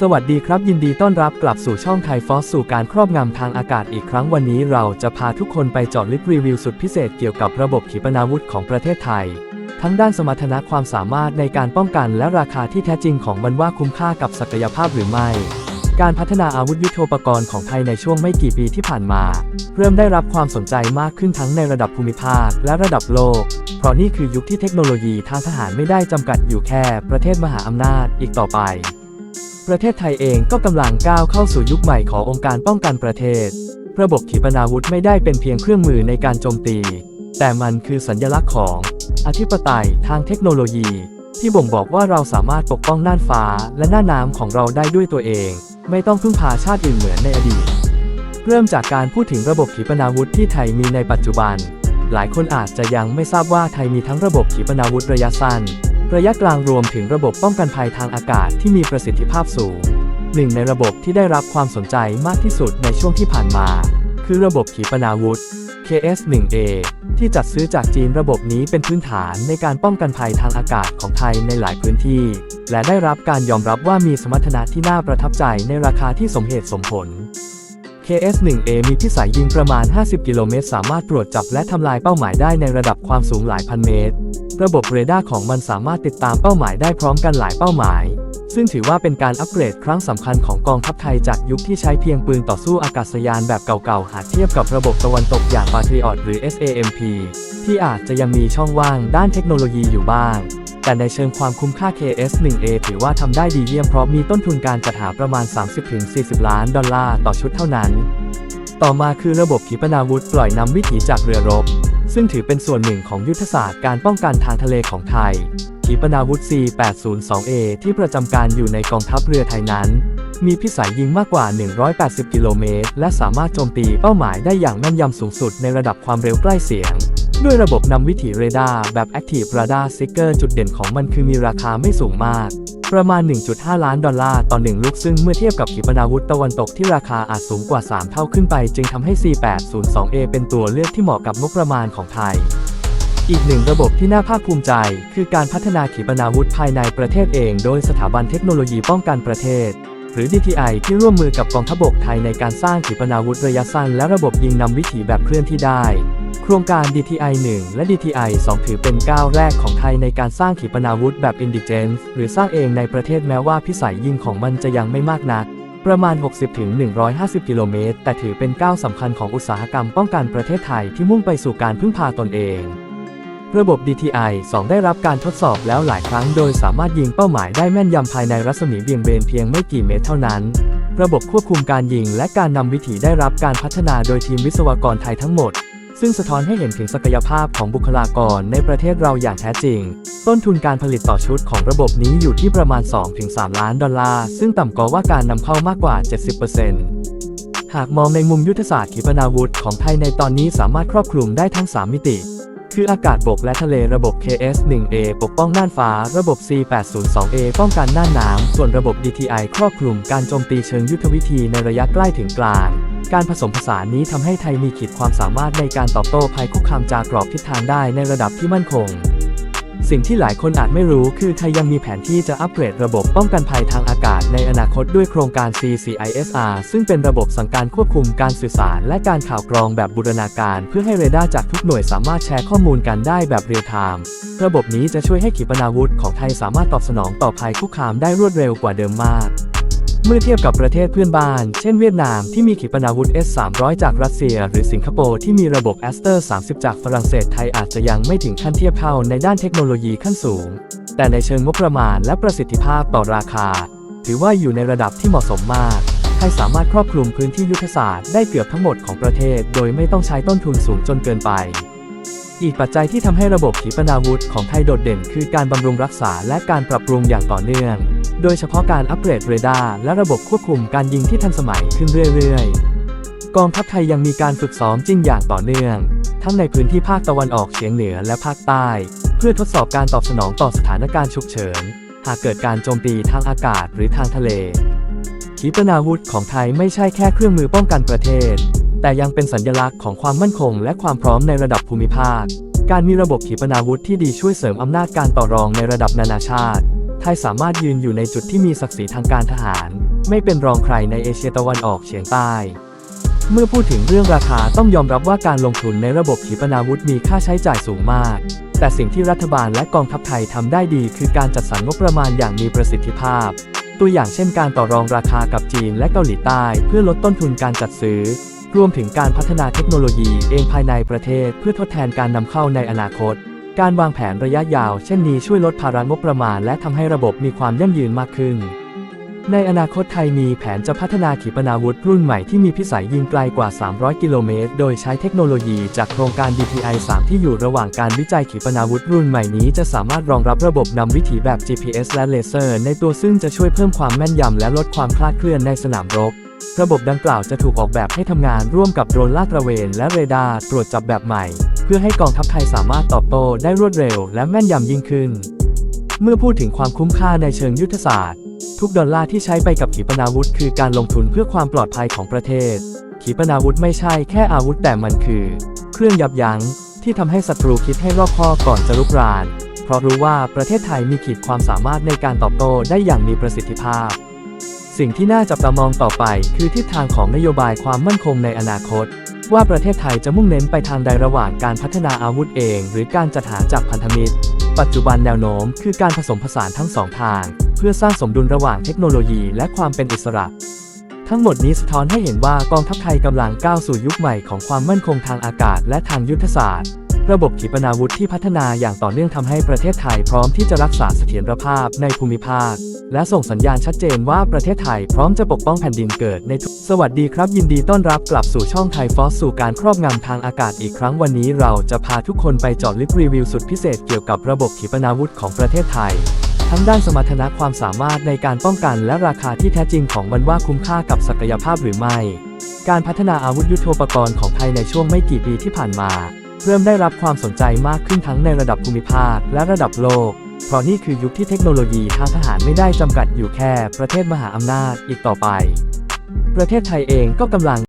สวัสดีครับยินดีต้อนรับกลับสู่ช่องไทยฟอสสู่การครอบงำทางอากาศอีกครั้งวันนี้เราจะพาทุกคนไปเจาะลึกรีวิวสุดพิเศษเกี่ยวกับระบบขีปนาวุธของประเทศไทย ทั้งด้านสมรรถนะความสามารถในการป้องกันและราคาที่แท้จริงของมันว่าคุ้มค่ากับศักยภาพหรือไม่ การพัฒนาอาวุธยุทโธปกรณ์ของไทยในช่วงไม่กี่ปีที่ผ่านมา เริ่มได้รับความสนใจมากขึ้นทั้งในระดับภูมิภาคและระดับโลก เพราะนี่คือยุคที่เทคโนโลยีทางทหารไม่ได้จำกัดอยู่แค่ ประเทศมหาอำนาจอีกต่อไป ประเทศไทยเองก็กำลังก้าวเข้าสู่ยุคใหม่ขององค์การป้องกันประเทศ ระบบขีปนาวุธไม่ได้เป็นเพียงเครื่องมือในการโจมตี แต่มันคือสัญลักษณ์ของ อธิปไตยทางเทคโนโลยี ที่บ่งบอกว่าเราสามารถปกป้องน่านฟ้าและน่านน้ำของเราได้ด้วยตัวเอง ไม่ต้องพึ่งพาชาติอื่นเหมือนในอดีต เริ่มจากการพูดถึงระบบขีปนาวุธที่ไทยมีในปัจจุบัน หลายคนอาจจะยังไม่ทราบว่าไทยมีทั้งระบบขีปนาวุธระยะสั้น ระยะกลางรวมถึงระบบป้องกันภัยทางอากาศที่มีประสิทธิภาพสูง หนึ่งในระบบที่ได้รับความสนใจมากที่สุดในช่วงที่ผ่านมา คือระบบขีปนาวุธ KS-1A ที่จัดซื้อจากจีนระบบนี้เป็นพื้นฐานในการป้องกันภัยทางอากาศของไทยในหลายพื้นที่ และได้รับการยอมรับว่ามีสมรรถนะที่น่าประทับใจในราคาที่สมเหตุสมผล KS-1A มีพิสัยยิงประมาณ 50 กิโลเมตร สามารถตรวจจับและทำลายเป้าหมายได้ในระดับความสูงหลายพันเมตร ระบบเรดาร์ของมันสามารถติดตามเป้าหมายได้พร้อมกันหลายเป้าหมาย ซึ่งถือว่าเป็นการอัปเกรดครั้งสำคัญของกองทัพไทยจากยุคที่ใช้เพียงปืนต่อสู้อากาศยานแบบเก่าๆ หากเทียบกับระบบตะวันตกอย่าง Patriot หรือ SAMP ที่อาจจะยังมีช่องว่างด้านเทคโนโลยีอยู่บ้าง แต่ในเชิงความคุ้มค่า KS-1A ถือว่าทำได้ดีเยี่ยมเพราะมีต้นทุนการจัดหาประมาณ 30-40 ล้านดอลลาร์ต่อชุดเท่านั้น ต่อมาคือระบบขีปนาวุธปล่อยนำวิถีจากเรือรบ ซึ่งถือเป็นส่วนหนึ่งของยุทธศาสตร์การป้องกันทางทะเลของไทย ขีปนาวุธ C802A ที่ประจำการอยู่ในกองทัพเรือไทยนั้น มีพิสัยยิงมากกว่า 180 กิโลเมตร และสามารถโจมตีเป้าหมายได้อย่างแม่นยำสูงสุดในระดับความเร็วใกล้เสียง ด้วยระบบนำวิถีเรดาร์แบบ Active Radar Seeker จุดเด่นของมันคือมีราคาไม่สูงมาก ประมาณ 1.5 ล้านดอลลาร์ต่อ 1 ลูกซึ่งเมื่อเทียบกับขีปนาวุธตะวันตกที่ราคาอาจสูงกว่า 3 เท่าขึ้นไป จึงทำให้ C802A เป็นตัวเลือกที่เหมาะกับงบประมาณของไทย อีกหนึ่งระบบที่น่าภาคภูมิใจ คือการพัฒนาขีปนาวุธภายในประเทศเอง โดยสถาบันเทคโนโลยีป้องกันประเทศ หรือ DTI ที่ร่วมมือกับกองทัพบกไทยในการสร้างขีปนาวุธระยะสั้นและระบบยิงนำวิถีแบบเคลื่อนที่ได้ โครงการ DTI 1 และ DTI 2 ถือเป็นก้าวแรกของไทยในการสร้างขีปนาวุธแบบ Indigence หรือสร้างเองในประเทศแม้ว่าพิสัยยิงของมันจะยังไม่มากนัก ประมาณ 60-150 กิโลเมตร แต่ถือเป็นก้าวสำคัญของอุตสาหกรรมป้องกันประเทศไทยที่มุ่งไปสู่การพึ่งพาตนเองระบบ DTI 2 ได้รับการทดสอบแล้วหลายครั้งโดยสามารถยิงเป้าหมายได้แม่นยำภายในรัศมีเบี่ยงเบนเพียงไม่กี่เมตรเท่านั้น ระบบควบคุมการยิงและการนำวิถีได้รับการพัฒนาโดยทีมวิศวกรไทยทั้งหมด ซึ่งสะท้อนให้เห็นถึงศักยภาพของบุคลากรในประเทศเราอย่างแท้จริง ต้นทุนการผลิตต่อชุดของระบบนี้อยู่ที่ประมาณ 2-3 ล้านดอลลาร์ ซึ่งต่ำกว่าการนำเข้ามากกว่า 70%หากมองในมุมยุทธศาสตร์ขีปนาวุธของไทยในตอนนี้สามารถครอบคลุมได้ทั้ง 3 มิติ คืออากาศบกและทะเลระบบ KS-1A ปกป้องน่านฟ้า ระบบ C802A ป้องกันน่านน้ำส่วนระบบ DTI ครอบคลุมการโจมตีเชิงยุทธวิธีในระยะใกล้ถึงกลาง การผสมผสานนี้ทำให้ไทยมีขีดความสามารถในการตอบโต้ภัยคุกคามจากกรอบทิศทางได้ในระดับที่มั่นคง สิ่งที่หลายคนอาจไม่รู้คือไทยยังมีแผนที่จะอัปเกรดระบบป้องกันภัยทางอากาศในอนาคตด้วยโครงการ CCISR ซึ่งเป็นระบบสั่งการควบคุมการสื่อสาร และการข่าวกรองแบบบูรณาการ เพื่อให้เรดาร์จากทุกหน่วยสามารถแชร์ข้อมูลกันได้แบบเรียลไทม์ ระบบนี้จะช่วยให้ขีปนาวุธของไทยสามารถตอบสนองต่อภัยคุกคามได้รวดเร็วกว่าเดิมมาก เมื่อเทียบกับประเทศเพื่อนบ้าน เช่นเวียดนามที่มีขีปนาวุธ S-300 จากรัสเซีย หรือสิงคโปร์ที่มีระบบ Aster 30 จากฝรั่งเศสไทยอาจจะยังไม่ถึงขั้นเทียบเท่าในด้านเทคโนโลยีขั้นสูง แต่ในเชิงงบประมาณและประสิทธิภาพต่อราคา ถือว่าอยู่ในระดับที่เหมาะสมมากไทยสามารถครอบคลุมพื้นที่ยุทธศาสตร์ได้เกือบทั้งหมดของประเทศ โดยไม่ต้องใช้ต้นทุนสูงจนเกินไป อีกปัจจัยที่ทำให้ระบบขีปนาวุธของไทยโดดเด่น คือการบำรุงรักษาและการปรับปรุงอย่างต่อเนื่อง โดยเฉพาะการอัปเกรดเรดาร์และระบบควบคุมการยิงที่ทันสมัยขึ้นเรื่อยๆ กองทัพไทยยังมีการฝึกซ้อมจริงอย่างต่อเนื่อง ทั้งในพื้นที่ภาคตะวันออกเฉียงเหนือและภาคใต้ เพื่อทดสอบการตอบสนองต่อสถานการณ์ฉุกเฉิน หากเกิดการโจมตีทางอากาศหรือทางทะเลขีปนาวุธของไทยไม่ใช่แค่เครื่องมือป้องกันประเทศ แต่ยังเป็นสัญลักษณ์ของความมั่นคงและความพร้อมในระดับภูมิภาค การมีระบบขีปนาวุธที่ดีช่วยเสริมอำนาจการต่อรองในระดับนานาชาติ ไทยสามารถยืนอยู่ในจุดที่มีศักดิ์ศรีทางการทหาร ไม่เป็นรองใครในเอเชียตะวันออกเฉียงใต้ เมื่อพูดถึงเรื่องราคาต้องยอมรับว่าการลงทุนในระบบขีปนาวุธมีค่าใช้จ่ายสูงมาก แต่สิ่งที่รัฐบาลและกองทัพไทยทำได้ดี คือการจัดสรรงบประมาณอย่างมีประสิทธิภาพ ตัวอย่างเช่น การต่อรองราคากับจีนและเกาหลีใต้ เพื่อลดต้นทุนการจัดซื้อ รวมถึงการพัฒนาเทคโนโลยีเองภายในประเทศเพื่อทดแทนการนำเข้าในอนาคต การวางแผนระยะยาวเช่นนี้ช่วยลดภาระงบประมาณ และทำให้ระบบมีความยั่งยืนมากขึ้น ในอนาคตไทยมีแผนจะพัฒนาขีปนาวุธรุ่นใหม่ที่มีพิสัยยิงไกลกว่า 300 กิโลเมตร โดยใช้เทคโนโลยีจากโครงการ DPI 3 ที่อยู่ระหว่างการวิจัยขีปนาวุธรุ่นใหม่นี้ จะสามารถรองรับระบบนำวิถีแบบ GPS และเลเซอร์ ในตัวซึ่งจะช่วยเพิ่มความแม่นยำและลดความคลาดเคลื่อนในสนามรบ ระบบดังกล่าวจะถูกออกแบบให้ทำงานร่วมกับโดรนลาดตระเวนและเรดาร์ตรวจจับแบบใหม่ เพื่อให้กองทัพไทยสามารถตอบโต้ได้รวดเร็วและแม่นยำยิ่งขึ้น เมื่อพูดถึงความคุ้มค่าในเชิงยุทธศาสตร์ ทุกดอลลาร์ที่ใช้ไปกับขีปนาวุธคือการลงทุนเพื่อความปลอดภัยของประเทศ ขีปนาวุธไม่ใช่แค่อาวุธแต่มันคือ เครื่องยับยั้งที่ทำให้ศัตรูคิดให้รอบคอบก่อนจะลุกราน เพราะรู้ว่าประเทศไทยมีขีดความสามารถในการตอบโต้ได้อย่างมีประสิทธิภาพ สิ่งที่น่าจับตามองต่อไป คือทิศทางของนโยบายความมั่นคงในอนาคต ว่าประเทศไทยจะมุ่งเน้นไปทางใดระหว่างการพัฒนาอาวุธเอง หรือการจัดหาจากพันธมิตร ปัจจุบันแนวโน้มคือการผสมผสานทั้งสองทาง เพื่อสร้างสมดุลระหว่างเทคโนโลยีและความเป็นอิสระ ทั้งหมดนี้สะท้อนให้เห็นว่ากองทัพไทยกำลังก้าวสู่ยุคใหม่ของความมั่นคงทางอากาศและทางยุทธศาสตร์ ระบบขีปนาวุธที่พัฒนาอย่างต่อเนื่องทำให้ประเทศไทยพร้อมที่จะรักษาเสถียรภาพในภูมิภาค และส่งสัญญาณชัดเจนว่าประเทศไทยพร้อมจะปกป้องแผ่นดินเกิดในทุกสวัสดีครับ ยินดีต้อนรับกลับสู่ช่องไทยฟอสสู่การครอบงำทางอากาศอีกครั้งวันนี้เราจะพาทุกคนไปเจาะลึกรีวิวสุดพิเศษเกี่ยวกับระบบขีปนาวุธของประเทศไทย ทั้งด้านสมรรถนะความสามารถในการป้องกันและราคาที่แท้จริงของมันว่าคุ้มค่ากับศักยภาพหรือไม่ การพัฒนาอาวุธยุโทโธปกรณ์ของไทยในช่วงไม่กี่ปีที่ผ่านมา เริ่มได้รับความสนใจมากขึ้นทั้งในระดับภูมิภาคและระดับโลก เพราะนี่คือยุคที่เทคโนโลยีทางทหารไม่ได้จำกัดอยู่แค่ประเทศมหาอำนาจอีกต่อไป ประเทศไทยเองก็กำลัง